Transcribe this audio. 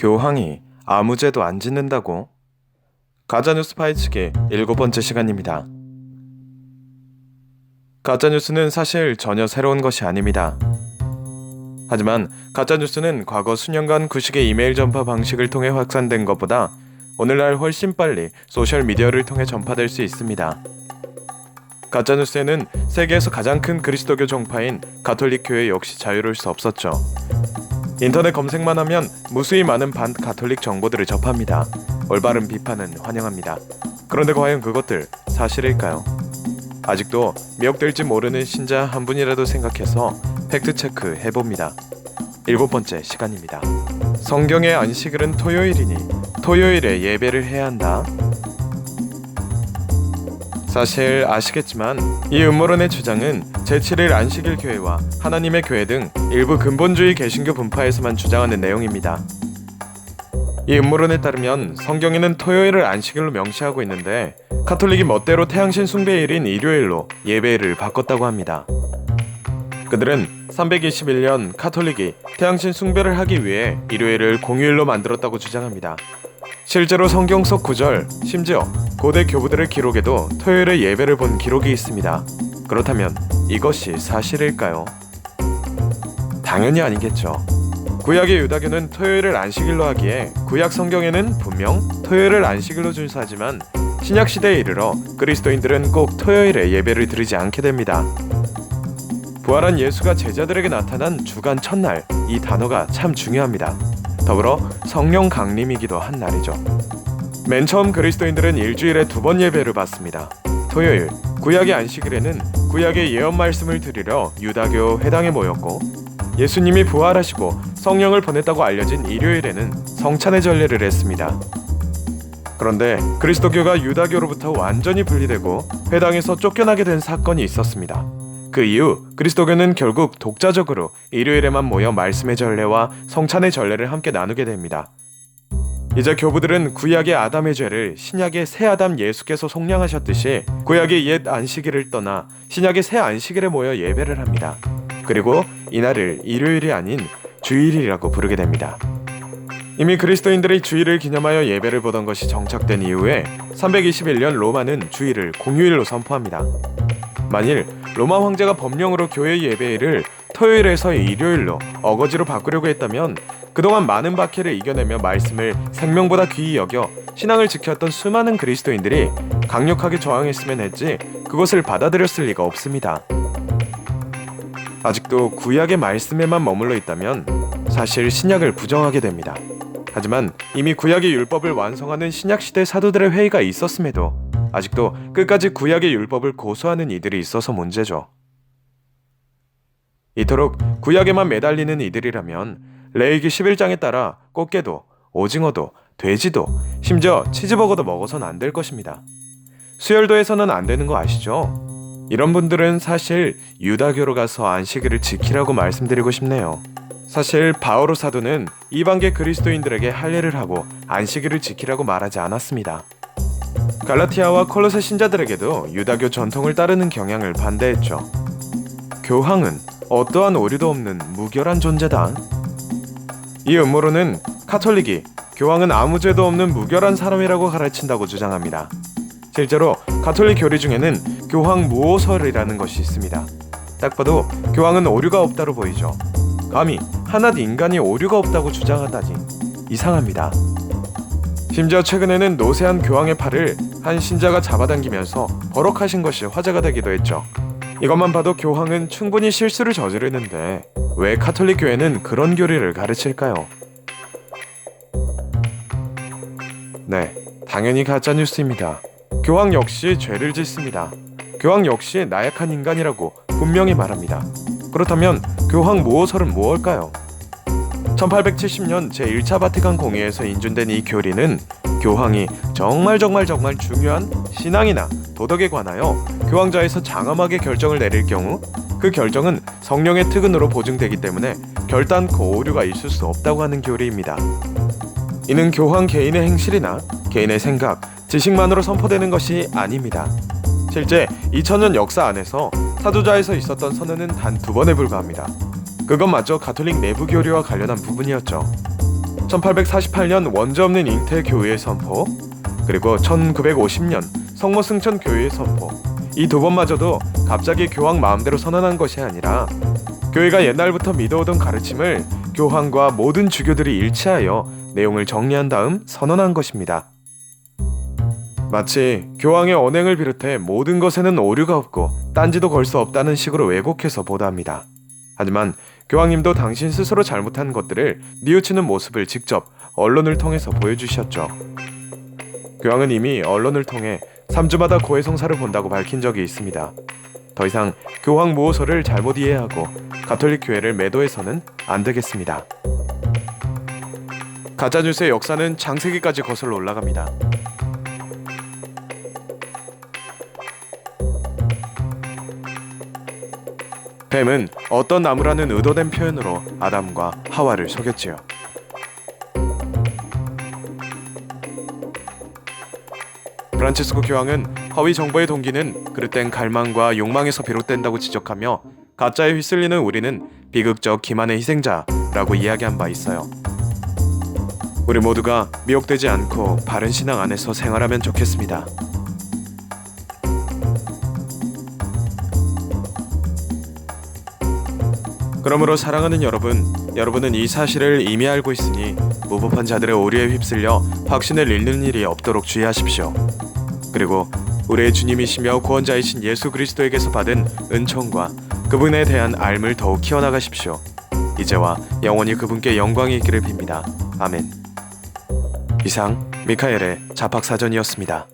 교황이 아무 죄도 안 짓는다고? 가짜뉴스 파헤치기 일곱 번째 시간입니다. 가짜뉴스는 사실 전혀 새로운 것이 아닙니다. 하지만 가짜뉴스는 과거 수년간 구식의 이메일 전파 방식을 통해 확산된 것보다 오늘날 훨씬 빨리 소셜미디어를 통해 전파될 수 있습니다. 가짜뉴스에는 세계에서 가장 큰 그리스도교 종파인 가톨릭 교회 역시 자유로울 수 없었죠. 인터넷 검색만 하면 무수히 많은 반 가톨릭 정보들을 접합니다. 올바른 비판은 환영합니다. 그런데 과연 그것들 사실일까요? 아직도 미혹될지 모르는 신자 한 분이라도 생각해서 팩트 체크 해봅니다. 일곱 번째 시간입니다. 성경의 안식일은 토요일이니 토요일에 예배를 해야 한다. 사실 아시겠지만 이 음모론의 주장은 제7일 안식일 교회와 하나님의 교회 등 일부 근본주의 개신교 분파에서만 주장하는 내용입니다. 이 음모론에 따르면 성경에는 토요일을 안식일로 명시하고 있는데 카톨릭이 멋대로 태양신 숭배일인 일요일로 예배일을 바꿨다고 합니다. 그들은 321년 카톨릭이 태양신 숭배를 하기 위해 일요일을 공휴일로 만들었다고 주장합니다. 실제로 성경 속 구절, 심지어 고대 교부들의 기록에도 토요일에 예배를 본 기록이 있습니다. 그렇다면 이것이 사실일까요? 당연히 아니겠죠. 구약의 유다교는 토요일을 안식일로 하기에 구약 성경에는 분명 토요일을 안식일로 준수하지만 신약 시대에 이르러 그리스도인들은 꼭 토요일에 예배를 드리지 않게 됩니다. 부활한 예수가 제자들에게 나타난 주간 첫날 이 단어가 참 중요합니다. 더불어 성령 강림이기도 한 날이죠. 맨 처음 그리스도인들은 일주일에 두 번 예배를 받습니다. 토요일 구약의 안식일에는 구약의 예언 말씀을 드리러 유다교 회당에 모였고 예수님이 부활하시고 성령을 보냈다고 알려진 일요일에는 성찬의 전례를 했습니다. 그런데 그리스도교가 유다교로부터 완전히 분리되고 회당에서 쫓겨나게 된 사건이 있었습니다. 그 이후 그리스도교는 결국 독자적으로 일요일에만 모여 말씀의 전례와 성찬의 전례를 함께 나누게 됩니다. 이제 교부들은 구약의 아담의 죄를 신약의 새 아담 예수께서 속량하셨듯이 구약의 옛 안식일을 떠나 신약의 새 안식일에 모여 예배를 합니다. 그리고 이날을 일요일이 아닌 주일이라고 부르게 됩니다. 이미 그리스도인들이 주일을 기념하여 예배를 보던 것이 정착된 이후에 321년 로마는 주일을 공휴일로 선포합니다. 만일 로마 황제가 법령으로 교회 예배일을 토요일에서 일요일로 어거지로 바꾸려고 했다면 그동안 많은 박해를 이겨내며 말씀을 생명보다 귀히 여겨 신앙을 지켰던 수많은 그리스도인들이 강력하게 저항했으면 했지 그것을 받아들였을 리가 없습니다. 아직도 구약의 말씀에만 머물러 있다면 사실 신약을 부정하게 됩니다. 하지만 이미 구약의 율법을 완성하는 신약 시대 사도들의 회의가 있었음에도 아직도 끝까지 구약의 율법을 고수하는 이들이 있어서 문제죠. 이토록 구약에만 매달리는 이들이라면 레이기 11장에 따라 꽃게도 오징어도 돼지도 심지어 치즈버거도 먹어선 안 될 것입니다. 수열도에서는 안 되는 거 아시죠? 이런 분들은 사실 유다교로 가서 안식일을 지키라고 말씀드리고 싶네요. 사실 바오로 사도는 이방계 그리스도인들에게 할례를 하고 안식일을 지키라고 말하지 않았습니다. 갈라티아와 콜로세 신자들에게도 유다교 전통을 따르는 경향을 반대했죠. 교황은 어떠한 오류도 없는 무결한 존재다. 이 음모론은 카톨릭이 교황은 아무 죄도 없는 무결한 사람이라고 가르친다고 주장합니다. 실제로 가톨릭 교리 중에는 교황 무오설이라는 것이 있습니다. 딱 봐도 교황은 오류가 없다로 보이죠. 감히 하나도 인간이 오류가 없다고 주장하다니 이상합니다. 심지어 최근에는 노세한 교황의 팔을 한 신자가 잡아당기면서 버럭하신 것이 화제가 되기도 했죠. 이것만 봐도 교황은 충분히 실수를 저지르는데 왜 카톨릭 교회는 그런 교리를 가르칠까요? 네, 당연히 가짜 뉴스입니다. 교황 역시 죄를 짓습니다. 교황 역시 나약한 인간이라고 분명히 말합니다. 그렇다면 교황 모호설은 무엇일까요? 1870년 제1차 바티칸 공의에서 인준된 이 교리는 교황이 정말 정말 정말 중요한 신앙이나 도덕에 관하여 교황자에서 장엄하게 결정을 내릴 경우 그 결정은 성령의 특은으로 보증되기 때문에 결단코 오류가 있을 수 없다고 하는 교리입니다. 이는 교황 개인의 행실이나 개인의 생각, 지식만으로 선포되는 것이 아닙니다. 실제 2000년 역사 안에서 사도자에서 있었던 선언은 단 두 번에 불과합니다. 그것마저 가톨릭 내부 교리와 관련한 부분이었죠. 1848년 원자 없는 잉태 교회의 선포, 그리고 1950년 성모 승천 교회의 선포. 이 두 번마저도 갑자기 교황 마음대로 선언한 것이 아니라 교회가 옛날부터 믿어오던 가르침을 교황과 모든 주교들이 일치하여 내용을 정리한 다음 선언한 것입니다. 마치 교황의 언행을 비롯해 모든 것에는 오류가 없고 딴지도 걸 수 없다는 식으로 왜곡해서 보도합니다. 하지만 교황님도 당신 스스로 잘못한 것들을 뉘우치는 모습을 직접 언론을 통해서 보여주셨죠. 교황은 이미 언론을 통해 3주마다 고해성사를 본다고 밝힌 적이 있습니다. 더 이상 교황 모호서를 잘못 이해하고 가톨릭 교회를 매도해서는 안 되겠습니다. 가짜뉴스의 역사는 장세기까지 거슬러 올라갑니다. 뱀은 어떤 나무라는 의도된 표현으로 아담과 하와를 속였지요. 프란치스코 교황은 허위 정보의 동기는 그릇된 갈망과 욕망에서 비롯된다고 지적하며 가짜에 휩쓸리는 우리는 비극적 기만의 희생자라고 이야기한 바 있어요. 우리 모두가 미혹되지 않고 바른 신앙 안에서 생활하면 좋겠습니다. 그러므로 사랑하는 여러분, 여러분은 이 사실을 이미 알고 있으니 무법한 자들의 오류에 휩쓸려 확신을 잃는 일이 없도록 주의하십시오. 그리고 우리의 주님이시며 구원자이신 예수 그리스도에게서 받은 은총과 그분에 대한 알을 더욱 키워나가십시오. 이제와 영원히 그분께 영광이 있기를 빕니다. 아멘. 이상 미카엘의 자팍사전이었습니다.